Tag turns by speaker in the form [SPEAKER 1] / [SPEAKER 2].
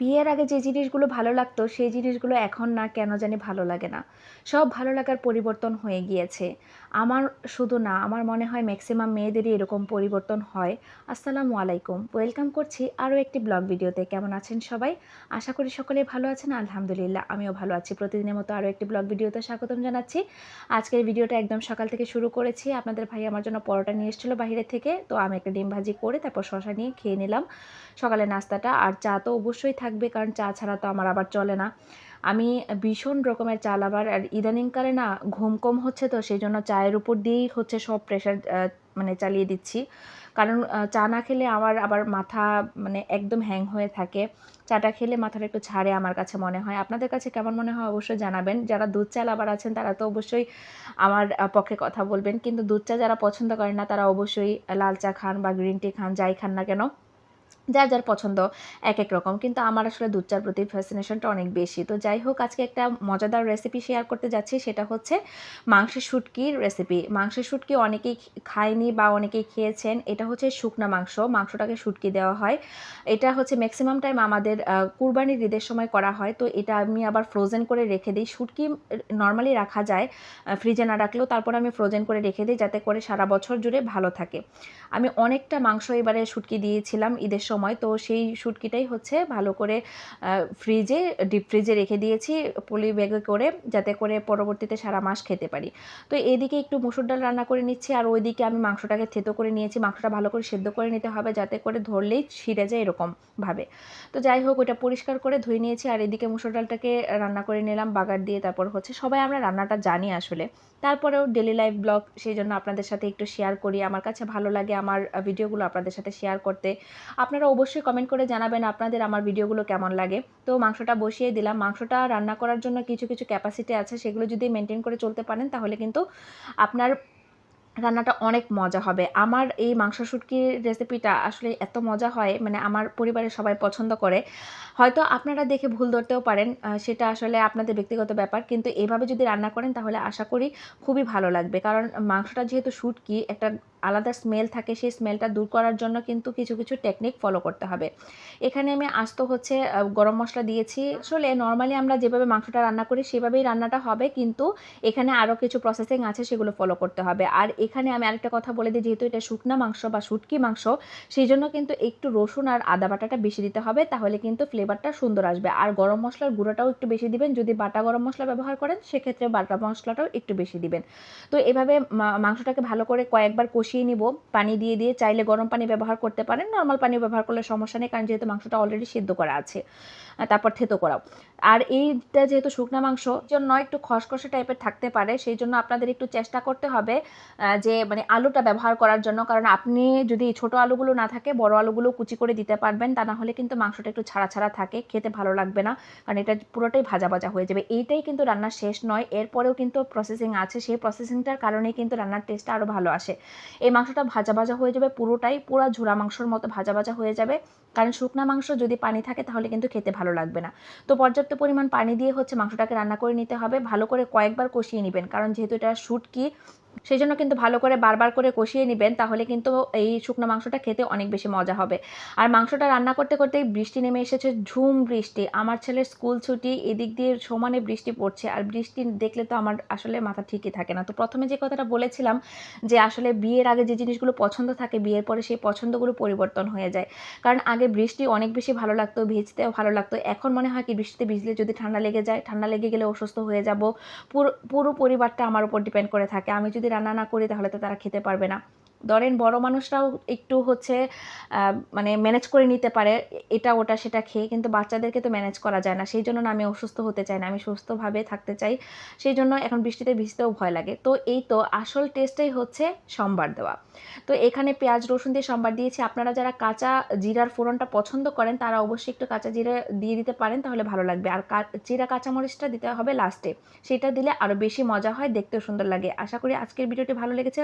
[SPEAKER 1] বিয়ের আগে যে জিনিসগুলো ভালো লাগতো, সেই জিনিসগুলো এখন না কেন জানি ভালো লাগে না। সব ভালো লাগার পরিবর্তন হয়ে গিয়েছে। আমার শুধু না, আমার মনে হয় ম্যাক্সিমাম মেয়েদেরই এরকম পরিবর্তন হয়। আসসালামু আলাইকুম। ওয়েলকাম করছি আরও একটি ব্লগ ভিডিওতে। কেমন আছেন সবাই? আশা করি সকলে ভালো আছেন। আলহামদুলিল্লাহ, আমিও ভালো আছি। প্রতিদিনের মতো আরও একটি ব্লগ ভিডিওতে স্বাগতম জানাচ্ছি। আজকের ভিডিওটা একদম সকাল থেকে শুরু করেছি। আপনাদের ভাই আমার জন্য পরোটা নিয়ে এসেছিল বাইরে থেকে। তো আমি একটা ডিম ভাজি করে তারপর শশা নিয়ে খেয়ে নিলাম। সকালে নাস্তাটা। আর চা তো অবশ্যই থাকবে, কারণ চা ছাড়া তো আমার আবার চলে না। আমি ভীষণ রকমের চাল আবার, আর ইদানিংকালে না ঘুম কম হচ্ছে তো, সেই জন্য চায়ের উপর দিয়েই হচ্ছে সব প্রেশার মানে চালিয়ে দিচ্ছি। কারণ চা না খেলে আমার আবার মাথা মানে একদম হ্যাং হয়ে থাকে। চাটা খেলে মাথাটা একটু ছাড়ে আমার কাছে মনে হয়। আপনাদের কাছে কেমন মনে হয় অবশ্যই জানাবেন। যারা দুধ চা আবার আছেন, তারা তো অবশ্যই আমার পক্ষে কথা বলবেন। কিন্তু দুধ চা যারা পছন্দ করেন না, তারা অবশ্যই লাল চা খান বা গ্রিন টি খান, যাই খান না কেন। যার যার পছন্দ এক এক রকম। কিন্তু আমার আসলে দুধ চার প্রতি ফ্যাসিনেশনটা অনেক বেশি। তো যাই হোক, আজকে একটা মজাদার রেসিপি শেয়ার করতে যাচ্ছি। সেটা হচ্ছে মাংসের শুটকির রেসিপি মাংসের শুটকি অনেকেই খায়নি বা অনেকেই খেয়েছেন। এটা হচ্ছে শুকনা মাংস। মাংসটাকে শুটকি দেওয়া হয়। এটা হচ্ছে ম্যাক্সিমাম টাইম আমাদের কুরবানির ঈদের সময় করা হয়। তো এটা আমি আবার ফ্রোজেন করে রেখে দিই। শুটকি নর্মালি রাখা যায়। ফ্রিজে না রাখলেও তারপর আমি ফ্রোজেন করে রেখে দিই যাতে করে সারা বছর জুড়ে ভালো থাকে। আমি অনেকটা মাংস এবারে শুটকি দিয়েছিলাম ঈদের সময় তো সেই শুটকিটাই হচ্ছে ভালো করে ফ্রিজে ডিপ ফ্রিজে রেখে দিয়েছি পলি ব্যাগে করে, যাতে করে পরবর্তীতে সারা মাস খেতে পারি। তো এদিকে একটু মুসুর ডাল রান্না করে নিচ্ছি, আর ওইদিকে আমি মাংসটাকে থেতো করে নিয়েছি। মাংসটা ভালো করে সেদ্ধ করে নিতে হবে, যাতে করে ধরলেই ছিঁড়ে যায় এরকমভাবে। তো যাই হোক ওটা পরিষ্কার করে ধুয়ে নিয়েছি, আর এদিকে মুসুর ডালটাকে রান্না করে নিলাম, বাগার দিয়ে। তারপর হচ্ছে সবাই আমরা রান্নাটা জানি আসলে। তারপরেও ডেলি লাইফ ব্লগ সেই জন্য আপনাদের সাথে একটু শেয়ার করি। আমার কাছে ভালো লাগে আমার ভিডিওগুলো আপনাদের সাথে শেয়ার করতে। আপনারা অবশ্যই কমেন্ট করে জানাবেন আপনাদের আমার ভিডিওগুলো কেমন লাগে। তো মাংসটা বসিয়ে দিলাম। মাংসটা রান্না করার জন্য কিছু কিছু ক্যাপাসিটি আছে। সেগুলো যদি মেনটেন করে চলতে পারেন, তাহলে কিন্তু আপনার রান্নাটা অনেক মজা হবে। আমার এই মাংস শুটকির রেসিপিটা আসলে এত মজা হয় মানে আমার পরিবারের সবাই পছন্দ করে। হয়তো আপনারা দেখে ভুল ধরতেও পারেন সেটা আসলে আপনাদের ব্যক্তিগত ব্যাপার। কিন্তু এভাবে যদি রান্না করেন, তাহলে আশা করি খুবই ভালো লাগবে। কারণ মাংসটা যেহেতু শুটকি, একটা আলাদা স্মেল থাকে, সেই স্মেলটা দূর করার জন্য কিন্তু কিছু কিছু টেকনিক ফলো করতে হবে। এখানে আমি আস্ত হচ্ছে গরম মশলা দিয়েছি। আসলে নর্মালি আমরা যেভাবে মাংসটা রান্না করি, সেভাবেই রান্নাটা হবে, কিন্তু এখানে আরও কিছু প্রসেসিং আছে, সেগুলো ফলো করতে হবে। আর এখানে আমি আরেকটা কথা বলে দিই, যেহেতু এটা শুকনা মাংস বা শুটকি মাংস, সেই জন্য কিন্তু একটু রসুন আর আদা বাটাটা বেশি দিতে হবে, তাহলে কিন্তু ফ্লেভারটা সুন্দর আসবে। আর গরম মশলার গুঁড়োটাও একটু বেশি দিবেন, যদি বাটা গরম মশলা ব্যবহার করেন, সেক্ষেত্রে বাটা মশলাটাও একটু বেশি দিবেন। তো এভাবে মাংসটাকে ভালো করে কয়েকবার কষিয়ে নিব। পানি দিয়ে দিয়ে চাইলে গরম পানি ব্যবহার করতে পারেন। নর্মাল পানি ব্যবহার করলে সমস্যা নেই, কারণ যেহেতু মাংসটা অলরেডি সিদ্ধ করা আছে। তারপর থেতো করাও। আর এইটা যেহেতু শুকনা মাংস জন্য একটু খসখসে টাইপের থাকতে পারে। সেই জন্য আপনাদের একটু চেষ্টা করতে হবে যে মানে আলুটা ব্যবহার করার জন্য। কারণ আপনি যদি ছোট আলুগুলো না থাকে, বড় আলুগুলো কুচি করে দিতে পারবেন, তা না হলে কিন্তু মাংসটা একটু ছাড়া ছাড়া থাকে, খেতে ভালো লাগবে না। কারণ এটা পুরোটাই ভাজা ভাজা হয়ে যাবে। এইটাই কিন্তু রান্নার শেষ নয়। এরপরেও কিন্তু প্রসেসিং আছে। সেই প্রসেসিংটার কারণেই কিন্তু রান্নার টেস্টটা আরও ভালো আসে। এই মাংসটা ভাজা ভাজা হয়ে যাবে পুরোটাই, পুরো ঝোড়া মাংসর মতো ভাজা ভাজা হয়ে যাবে। কারণ শুকনা মাংস যদি পানি থাকে তাহলে কিন্তু খেতে ভালো লাগবে না। তো পর্যাপ্ত পরিমাণ পানি দিয়ে হচ্ছে মাংসটাকে রান্না করে নিতে হবে। ভালো করে কয়েকবার কষিয়ে নেবেন। কারণ যেহেতু এটা শুটকি সেই জন্য কিন্তু ভালো করে বারবার করে কষিয়ে নেবেন, তাহলে কিন্তু এই শুকনো মাংসটা খেতে অনেক বেশি মজা হবে। আর মাংসটা রান্না করতে করতেই বৃষ্টি নেমে এসেছে, ঝুম বৃষ্টি। আমার ছেলের স্কুল ছুটি, এদিক দিয়ে সমানে বৃষ্টি পড়ছে। আর বৃষ্টি দেখলে তো আমার আসলে মাথা ঠিকই থাকে না। তো প্রথমে যে কথাটা বলেছিলাম যে আসলে বিয়ের আগে যে জিনিসগুলো পছন্দ থাকে, বিয়ের পরে সেই পছন্দগুলো পরিবর্তন হয়ে যায়। কারণ আগে বৃষ্টি অনেক বেশি ভালো লাগতো, ভিজতেও ভালো লাগতো। এখন মনে হয় কি বৃষ্টিতে ভিজলে যদি ঠান্ডা লেগে যায়, ঠান্ডা লেগে গেলে অসুস্থ হয়ে যাব। পুরো পুরো পরিবারটা আমার উপর ডিপেন্ড করে থাকে। আমি যদি রান্না না করি তাহলে তো তারা খেতে পারবে না ধরেন বড় মানুষরাও একটু হচ্ছে মানে ম্যানেজ করে নিতে পারে, এটা ওটা সেটা খেয়ে, কিন্তু বাচ্চাদেরকে তো ম্যানেজ করা যায় না। সেই জন্য না আমি অসুস্থ হতে চাই না, আমি সুস্থভাবে থাকতে চাই। সেই জন্য এখন বৃষ্টিতে ভিজতেও ভয় লাগে। তো এই তো আসল টেস্টটাই হচ্ছে সম্বার দেওয়া। তো এখানে পেঁয়াজ, রসুন দিয়ে সম্বার দিয়েছি। আপনারা যারা কাঁচা জিরার ফোড়নটা পছন্দ করেন, তারা অবশ্যই একটু কাঁচা জিরা দিয়ে দিতে পারেন, তাহলে ভালো লাগবে। আর জিরা কাঁচামরিচটা দিতে হবে লাস্টে সেটা দিলে আরও বেশি মজা হয়, দেখতেও সুন্দর লাগে। আশা করি আজকের ভিডিওটি ভালো লেগেছে।